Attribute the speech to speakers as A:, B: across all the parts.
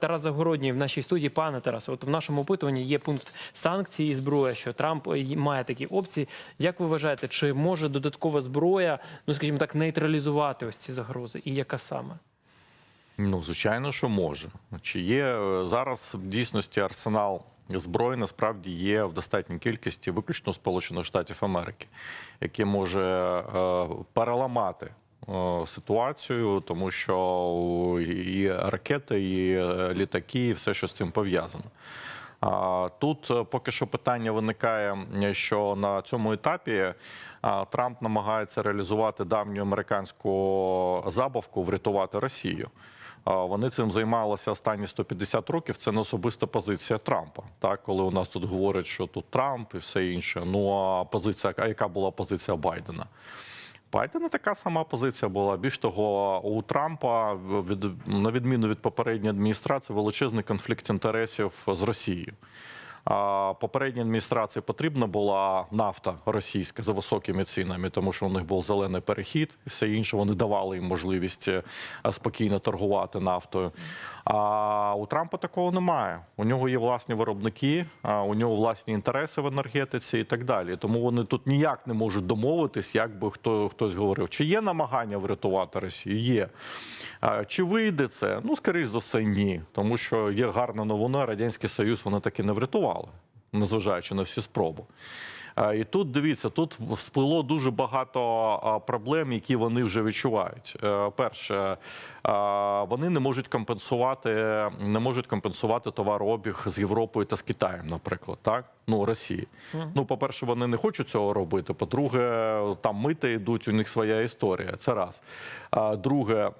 A: Тарас Загородній в нашій студії. Пане Тарасе, от в нашому опитуванні є пункт санкцій і зброя, що Трамп е, має такі опції. Як ви вважаєте, чи може додаткова зброя, ну скажімо так, нейтралізувати ось ці загрози? І яка саме?
B: Ну, звичайно, що може. Чи є е, зараз в дійсності арсенал зброї насправді є в достатній кількості виключно Сполучених Штатів Америки, який може е, переламати ситуацію, тому що і ракети, і е, літаки, і все, що з цим пов'язано. Тут е, поки що питання виникає, е, що на цьому етапі Трамп намагається реалізувати давню американську забавку врятувати Росію. Вони цим займалися останні 150 років. Це не особиста позиція Трампа. Так, коли у нас тут говорять, що тут Трамп і все інше. Ну а позиція, а яка була позиція Байдена? Байдена така сама позиція була. Більш того, у Трампа від на відміну від попередньої адміністрації величезний конфлікт інтересів з Росією. Попередній адміністрації потрібна була нафта російська за високими цінами, тому що у них був зелений перехід, і все інше. Вони давали їм можливість е, спокійно торгувати нафтою. А у Трампа такого немає. У нього є власні виробники, у нього власні інтереси в енергетиці і так далі. Тому вони тут ніяк не можуть домовитись, як би хто хтось говорив. Чи є намагання врятувати Росію? Є. Чи вийде це? Ну, скоріш за все, ні. Тому що є гарна новина. Радянський Союз вони таки не врятували, незважаючи на всі спроби. А, І тут дивіться, тут всплило дуже багато проблем, які вони вже відчувають. Е, Перше, вони не можуть компенсувати, не можуть компенсувати товарообіг з Європою та з Китаєм, наприклад, так ну Росії. Ну, по перше, вони не хочуть цього робити. По-друге, там мити йдуть, у них своя історія. Це раз. Друге.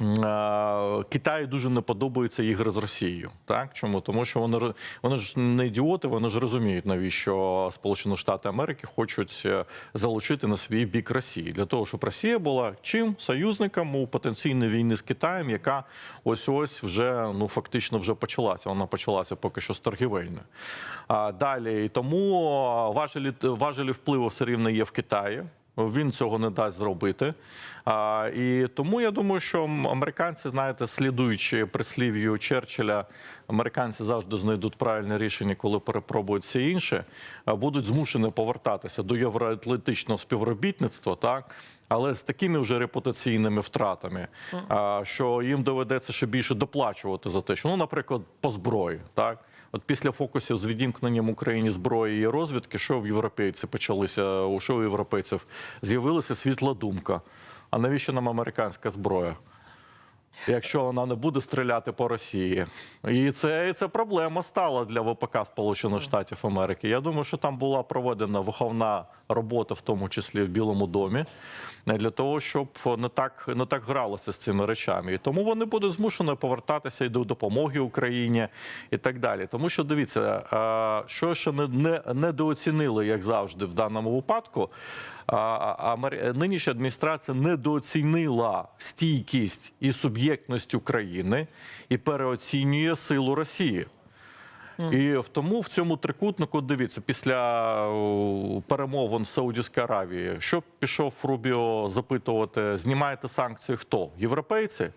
B: Е, Китаю дуже не подобаються ігри з Росією. Так чому? Тому що вони вони ж не ідіоти, вони ж розуміють, навіщо Сполучені Штати Америки хочуть е, залучити на свій бік Росії для того, щоб Росія була чим союзником у потенційній війні з Китаєм, яка ось ось вже ну фактично вже почалася. Вона почалася поки що з торгівельної. А далі тому важелі важелі впливу все рівно є в Китаї. Він цього не дасть зробити. А, і тому я думаю, що американці, знаєте, слідуючи прислів'ю Черчилля, американці завжди знайдуть правильне рішення, коли перепробують все інше, будуть змушені повертатися до євроатлантичного співробітництва, так. Але з такими вже репутаційними втратами, що їм доведеться ще більше доплачувати за те, що ну, наприклад, по зброї, так от після фокусів з відімкненням Україні зброї і розвідки, що в європейці почалися, у що у європейців з'явилася світла думка. А навіщо нам американська зброя? Якщо вона не буде стріляти по Росії, і це, і це проблема стала для ВПК Сполучених Штатів Америки. Я думаю, що там була проведена виховна робота, в тому числі в Білому домі, для того, щоб не так не так гралося з цими речами. І тому вони будуть змушені повертатися і до допомоги Україні і так далі. Тому що дивіться, що ще не, не недооцінили, як завжди, в даному випадку. А, а, Амер- Нинішня адміністрація недооцінила стійкість і суб'єктність України і переоцінює силу Росії. І в тому в цьому трикутнику дивіться, після перемовин в Саудівській Аравії, що пішов Рубіо запитувати, знімаєте санкції хто? Європейці?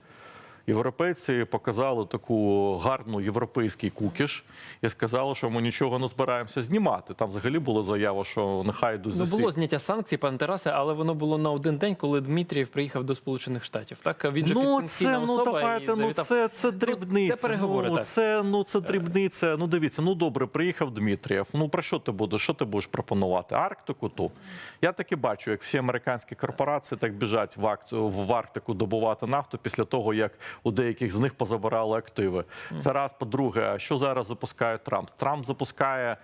B: Європейці показали таку гарну європейський кукіш і сказали, що ми нічого не збираємося знімати. Там взагалі була заява, що нехай йдуть
A: Ну було зняття санкцій, пане Тарасе, але воно було на один день, коли Дмитрієв приїхав до Сполучених Штатів. Так він же
B: ну, це, ну, давайте,
A: і
B: ну,
A: завітав.
B: це, це дрібниця.
A: це переговори,
B: ну,
A: так.
B: Це, ну, це дрібниця. Ну, дивіться, ну добре, приїхав Дмитрієв. Ну, про що ти будеш? Що ти будеш пропонувати? Арктику ту? Я таки бачу, як всі американські корпорації так біжать в, Арк- в Арктику добувати нафту після того, як у деяких з них позабирали активи. Це раз. По-друге, що зараз запускає Трамп? Трамп запускає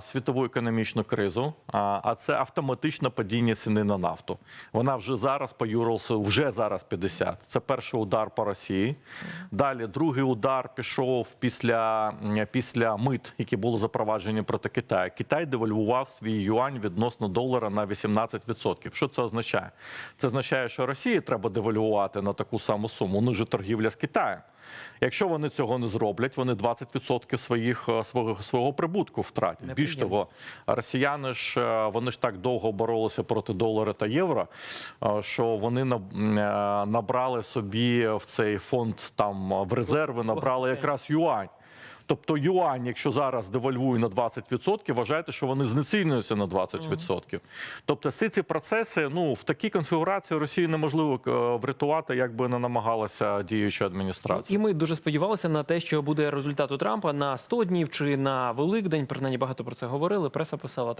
B: світову економічну кризу, а, це автоматичне падіння ціни на нафту. Вона вже зараз по Юрлсу, вже зараз 50. Це перший удар по Росії. Далі другий удар пішов після, після мит, які були запроваджені проти Китаю. Китай девальвував свій юань відносно долара на 18%. Що це означає? Це означає, що Росії треба девальвувати на таку саму суму. Ну ж торгівля з Китаєм. Якщо вони цього не зроблять, вони 20% своїх е, свого свого прибутку втратять. Більш того, росіяни ж е, вони ж так довго боролися проти долара та євро, е, що вони е, набрали собі в цей фонд там в резерви, набрали якраз юань. Тобто юань, якщо зараз девальвує на 20%, вважаєте, що вони знецінюються на 20%. Тобто всі ці процеси, ну в такій конфігурації Росії неможливо е, врятувати, як би не намагалася діюча адміністрація.
A: І ми дуже сподівалися на те, що буде результат у Трампа на 100 днів чи на Великдень. Принаймні багато про це говорили. Преса писала так.